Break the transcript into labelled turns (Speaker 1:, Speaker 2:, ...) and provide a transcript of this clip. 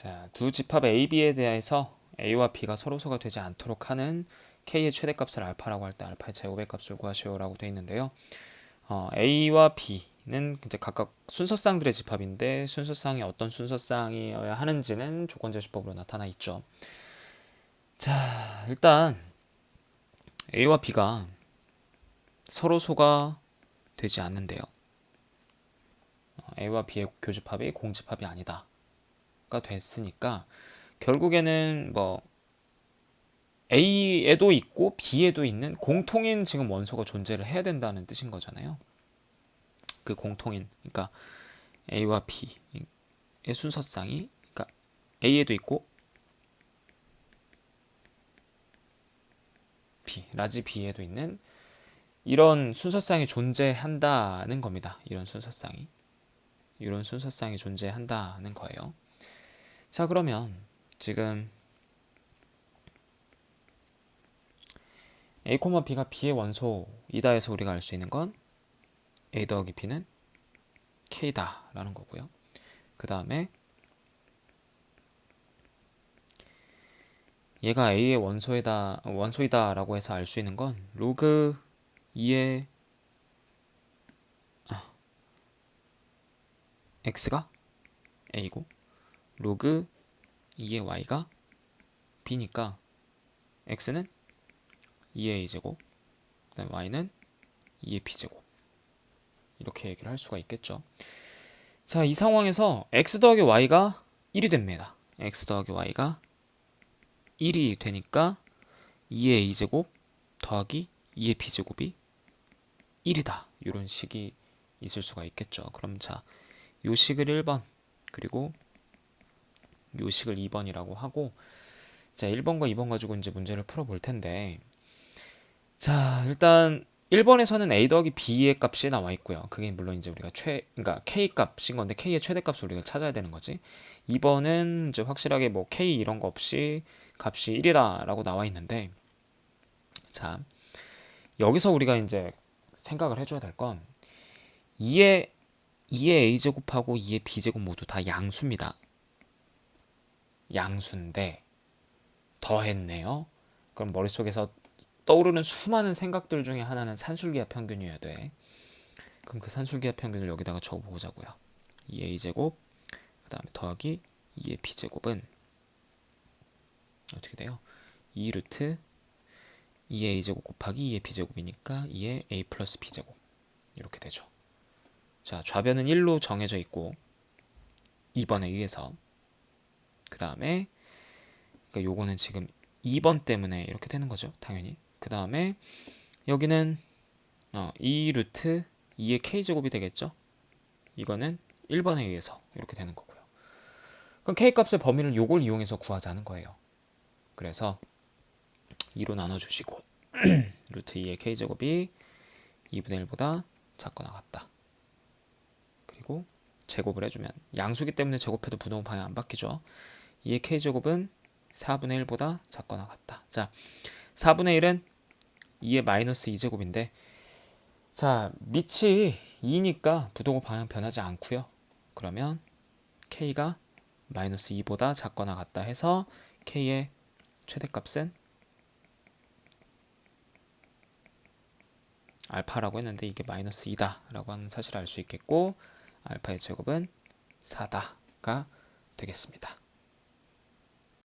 Speaker 1: 자, 두 집합 A, B에 대해서 A와 B가 서로서가 되지 않도록 하는 K의 최대값을 알파라고 할 때 알파의 제곱의 값을 구하시오라고 되어 있는데요. 어, A와 B는 이제 각각 순서쌍들의 집합인데 순서쌍이 어떤 순서쌍이어야 하는지는 조건제시법으로 나타나 있죠. 자, 일단 A와 B가 서로소가 되지 않는데요. 어, A와 B의 교집합이 공집합이 아니다. 가 됐으니까 결국에는 뭐 A에도 있고 B에도 있는 공통인 지금 원소가 존재를 해야 된다는 뜻인 거잖아요. 그 공통인 그러니까 A와 B의 순서쌍이 그러니까 A에도 있고 B 라지 B에도 있는 이런 순서쌍이 존재한다는 겁니다. 이런 순서쌍이 이런 순서쌍이 존재한다는 거예요. 자, 그러면 지금 A, B가 B의 원소이다 해서 우리가 알 수 있는 건 A 더하기 B는 K다 라는 거고요. 그 다음에 얘가 A의 원소이다, 원소이다 라고 해서 알 수 있는 건 로그 2의 아, X가 A고 로그 2의 y가 b니까 x는 2의 a제곱 그다음 y는 2의 b제곱 이렇게 얘기를 할 수가 있겠죠. 자, 이 상황에서 x 더하기 y가 1이 됩니다. x 더하기 y가 1이 되니까 2의 a제곱 더하기 2의 b제곱이 1이다. 이런 식이 있을 수가 있겠죠. 그럼 자, 요 식을 1번 그리고 요식을 2번이라고 하고 자 1번과 2번 가지고 이제 문제를 풀어볼 텐데 자 일단 1번에서는 a 더하기 b의 값이 나와 있고요. 그게 물론 이제 우리가 최 그러니까 k 값인 건데 k의 최대값을 우리가 찾아야 되는 거지. 2번은 이제 확실하게 뭐 k 이런 거 없이 값이 1이다라고 나와 있는데 자 여기서 우리가 이제 생각을 해줘야 될 건 2의 2의 a 제곱하고 2의 b 제곱 모두 다 양수입니다. 양수인데 더했네요. 그럼 머릿속에서 떠오르는 수많은 생각들 중에 하나는 산술기하 평균이어야 돼. 그럼 그 산술기하 평균을 여기다가 적어보자고요. 2a 제곱 그 다음에 더하기 2의 b 제곱은 어떻게 돼요? 2 루트 2의 a 제곱 곱하기 2의 b 제곱이니까 2의 a 플러스 b 제곱 이렇게 되죠. 자 좌변은 1로 정해져 있고 2번에 의해서 그 다음에 그러니까 요거는 지금 2번 때문에 이렇게 되는 거죠. 당연히. 그 다음에 여기는 어, 2 루트 2의 k제곱이 되겠죠. 이거는 1번에 의해서 이렇게 되는 거고요. 그럼 k 값의 범위를 요걸 이용해서 구하자는 거예요. 그래서 2로 나눠주시고 루트 2의 k제곱이 2분의 1보다 작거나 같다. 그리고 제곱을 해주면 양수기 때문에 제곱해도 부동호 방향 안 바뀌죠. 2의 k제곱은 4분의 1보다 작거나 같다. 자, 4분의 1은 2의 마이너스 2제곱인데 자, 밑이 2니까 부동호 방향 변하지 않고요. 그러면 k가 마이너스 2보다 작거나 같다 해서 k의 최대값은 알파라고 했는데 이게 마이너스 2다 라고 하는 사실을 알 수 있겠고 알파의 제곱은 4다가 되겠습니다.